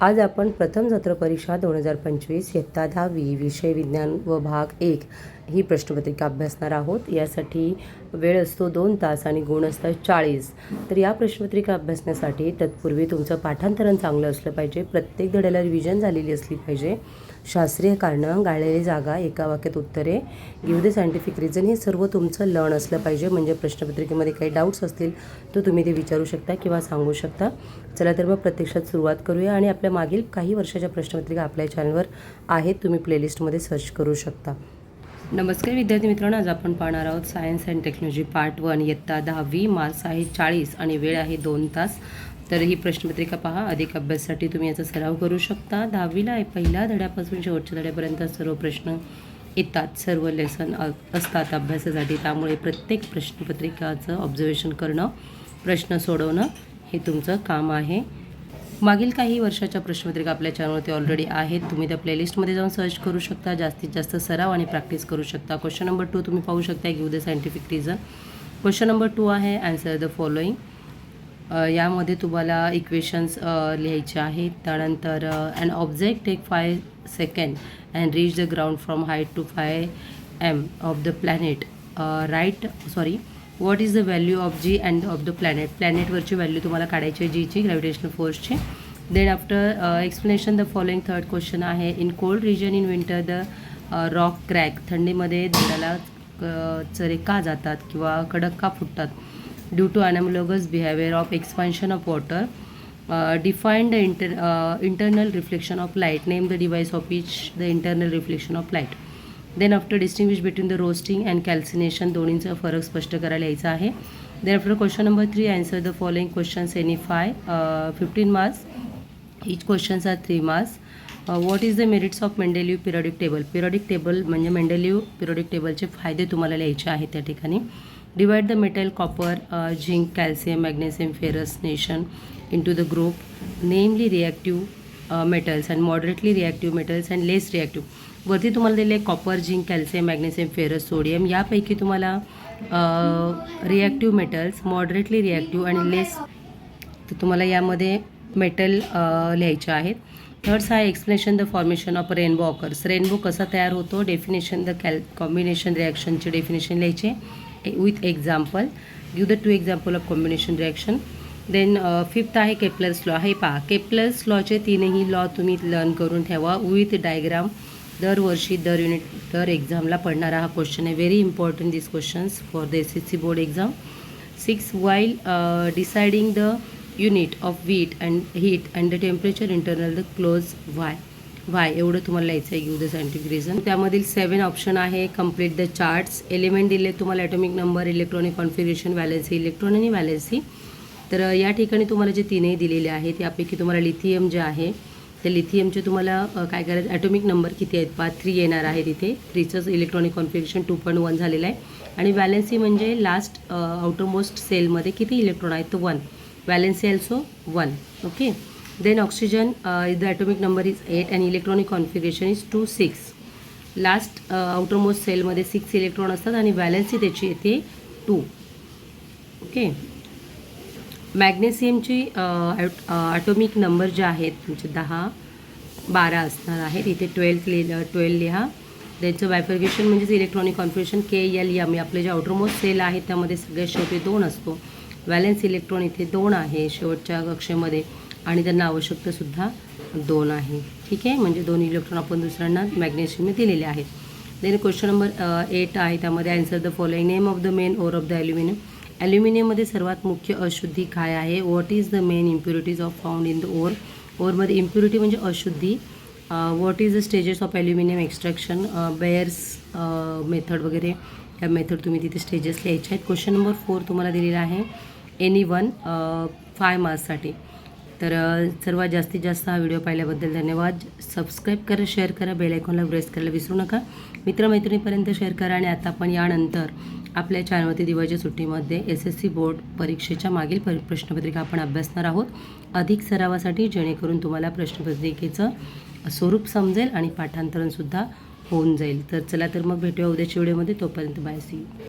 आज आपण प्रथम सत्र परीक्षा दोन हजार पंचवीस इयत्ता दहावी विषय विज्ञान व भाग एक ही प्रश्नपत्रिका अभ्यासणार आहोत. यासाठी वेळ असतो दोन तास आणि गुण असतात चाळीस. तर या प्रश्नपत्रिका अभ्यासण्यासाठी तत्पूर्वी तुमचं पाठांतरण चांगलं असलं पाहिजे. प्रत्येक धड्याला रिव्हिजन झालेली असली पाहिजे. शास्त्रीय कारणं गाळलेली जागा एका वाक्यात उत्तरे. गिव्ह द सायंटिफिक रिझन हे सर्व तुमचं लर्न असलं पाहिजे. म्हणजे प्रश्नपत्रिकेमध्ये काही डाऊट्स असतील तर तुम्ही ते विचारू शकता किंवा सांगू शकता. चला तर मग प्रत्यक्षात सुरुवात करूया आणि आपल्या मागील काही वर्षाच्या प्रश्नपत्रिका आपल्या चॅनलवर आहेत. तुम्ही प्लेलिस्टमध्ये सर्च करू शकता. नमस्कार विद्यार्थी मित्रांनो आज आपण पाहणार आहोत science and technology part one इयत्ता दहावी मार्क्स आहे चाळीस आणि वेळ आहे दोन तास. तर ही प्रश्नपत्रिका पहा. अधिक अभ्यासासाठी तुम्ही याचा सराव करू शकता. दहावीला आहे. पहिल्या धड्यापासून शेवटच्या धड्यापर्यंत सर्व प्रश्न येतात. सर्व लेसन असतात अभ्यासासाठी. त्यामुळे प्रत्येक प्रश्नपत्रिकाचं ऑब्झर्वेशन करणं प्रश्न सोडवणं हे तुमचं काम आहे. मागील काही वर्षाच्या प्रश्नपत्रिका आपल्या चॅनलवरती ऑलरेडी आहेत. तुम्ही त्या प्लेलिस्टमध्ये जाऊन सर्च करू शकता. जास्तीत जास्त सराव आणि प्रॅक्टिस करू शकता. क्वेश्चन नंबर टू तुम्ही पाहू शकता. Give the scientific reason question number two आहे. अँसर द फॉलोईंग यामध्ये तुम्हाला इक्वेशन्स लिहायचे आहेत. त्यानंतर and object take five second and reach the ground from height two five M of the planet right sorry what is the value of G and of the planet प्लॅनेटवरची value तुम्हाला काढायची आहे जीची gravitational फोर्सची then after explanation the following third question आहे. In cold region in winter the rock crack थंडीमध्ये दगडाला चरे का जातात किंवा कडक का फुटतात? Due to anomalous behaviour of expansion of water define the inter internal reflection of light name the device of each the internal reflection of light then after distinguish between the roasting and calcination दोन्हींचा फरक स्पष्ट करायला यायचा आहे. Then after question number three answer the following questions any five fifteen marks each questions are three marks what is the merits of Mendeleev periodic table periodic table म्हणजे Mendeleev periodic टेबलचे फायदे तुम्हाला लिहायचे आहेत त्या ठिकाणी. Divide the metal copper zinc calcium magnesium, ferrous nation into the the group reactive reactive metals and moderately reactive metals and less reactive वरती तुम्हाला दिले copper zinc calcium magnesium ferrous sodium यापैकी तुम्हाला रिॲक्टिव्ह मेटल्स मॉडरेटली रिॲक्टिव्ह आणि लेस तर तुम्हाला यामध्ये metal uh, लिहायचे आहेत. थर्ड्स हा explanation the formation of rainbow occurs rainbow कसा तयार होतो? डेफिनेशन द कॅल कॉम्बिनेशन रिॲक्शनचे डेफिनेशन लिहायचे. With example give the two example of combination reaction then fifth आहे केप्लस लॉ हे पहा केपलर्स लॉचे तीनही लॉ तुम्ही लर्न करून ठेवा. विथ डायग्राम दरवर्षी दर युनिट दर एक्झामला पडणारा हा क्वेश्चन आहे. Very important this questions for the S S C board exam six while deciding the unit of weight and heat and the temperature internal the close why why एवढं तुम्हाला लिहायचं आहे गिव्ह द सायंटिफिक रिझन त्यामधील seven option आहे complete the charts element दिले तुम्हाला atomic number electronic configuration valency electron आणि valency तर या ठिकाणी तुम्हाला जे तीनही दिलेले आहेत यापैकी तुम्हाला लिथियम जे आहे त्या लिथियमचे तुम्हाला काय करायचं ॲटॉमिक नंबर किती आहेत पाच थ्री येणार आहे तिथे थ्रीचंच electronic configuration two point one झालेलं आहे. आणि व्हॅलेन्सी म्हणजे लास्ट आउटरमोस्ट सेलमध्ये किती इलेक्ट्रॉन आहेत? तर one valency also one okay then oxygen the atomic number is eight and electronic configuration is two six last outermost सेलमध्ये सिक्स इलेक्ट्रॉन असतात आणि व्हॅलेन्सी त्याची येते टू ओके मॅग्नेशियमची ॲटॉमिक नंबर जे आहेत तुमचे दहा बारा असणार आहेत. इथे ट्वेल्थ लिहिलं ट्वेल्व लिहा. त्यांचं बायफर्गेशन म्हणजेच electronic configuration K L M आपले जे आउटरमोस्ट सेल आहेत त्यामध्ये सगळ्यात शेवटी दोन असतो. व्हॅलेन्स इलेक्ट्रॉन इथे दोन आहे शेवटच्या कक्षेमध्ये. आणि त्यांना आवश्यकतासुद्धा दोन आहे. ठीक आहे? म्हणजे दोन इलेक्ट्रॉन आपण दुसऱ्यांना मॅग्नेशियमने दिलेले आहेत. देन क्वेश्चन नंबर एट आहे. त्यामध्ये answer the following name of the main ore of the aluminium ॲल्युमिनियममध्ये सर्वात मुख्य अशुद्धी काय आहे? What is the main impurities of found in the ore ओरमध्ये impurity म्हणजे अशुद्धी. What is the stages of aluminium extraction Bayer's method वगैरे. या method तुम्ही तिथे स्टेजेस लिहायचे आहेत. क्वेश्चन नंबर फोर तुम्हाला दिलेला आहे. एनी वन फाय मार्क्ससाठी तर सर्वात जास्तीत जास्त हा व्हिडिओ पाहिल्याबद्दल धन्यवाद. सबस्क्राईब करा शेअर करा बेल आयकॉनला प्रेस करायला विसरू नका. मित्रमैत्रिणीपर्यंत शेअर करा आणि आता आपण यानंतर आपल्या चॅनलवरती दिवाळीच्या सुट्टीमध्ये एस एस सी बोर्ड परीक्षेच्या मागील परि प्रश्नपत्रिका आपण अभ्यासणार आहोत. अधिक सरावासाठी जेणेकरून तुम्हाला प्रश्नपत्रिकेचं स्वरूप समजेल आणि पाठांतरणसुद्धा होऊन जाईल. तर चला तर मग भेटूया उद्याच्या व्हिडिओमध्ये. तोपर्यंत बाय सी